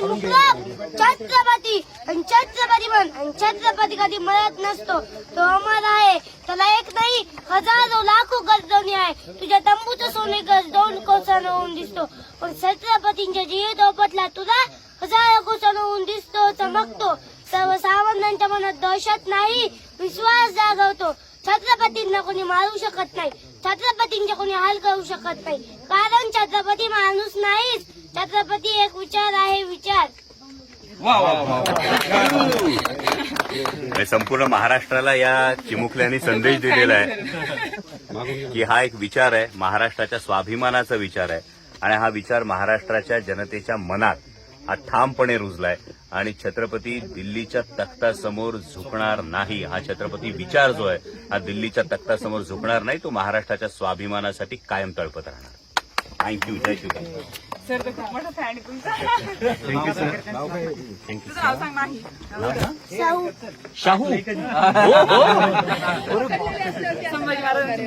छत्रपती. आणि छत्रपती म्हण आणि छत्रपती कधी मरत नसतो. तो अमर आहे. त्याला एक नाही हजारो लाखो गरजणी आहे. तुझ्या तंबूचं सोने गज दोन कोसानं होऊन दिसतो. पण छत्रपतींच्या जीव दोपटला तुला हजारो कोसानं होऊन दिसतो चमकतो. सर्व सावंतांच्या मनात दहशत नाही विश्वास जागवतो. छत्रपतींना कोणी मारू शकत नाही. छत्रपती छत्रपतींचे कोणी हाल करू शकत नाही. कारण छत्रपती माणूस नाहीच. छत्रपती एक विचार आहे विचार. संपूर्ण महाराष्ट्राला या चिमुकल्याने संदेश दिलेला आहे की हा एक विचार आहे महाराष्ट्राच्या स्वाभिमानाचा विचार आहे. आणि हा विचार महाराष्ट्राच्या जनतेच्या मनात हा ठामपणे रुजलाय. आणि छत्रपती दिल्लीच्या तख्तासमोर झुकणार नाही. हा छत्रपती विचार जो आहे हा दिल्लीच्या तख्तासमोर झुकणार नाही तो महाराष्ट्राच्या स्वाभिमानासाठी कायम तळपत राहणार. थँक्यू जय शिवराय. सर तर खूप मोठा फॅन आहे तुमचा. थँक्यू सर तुझं नाव सांग नाही शाहू. संभाजी महाराजांची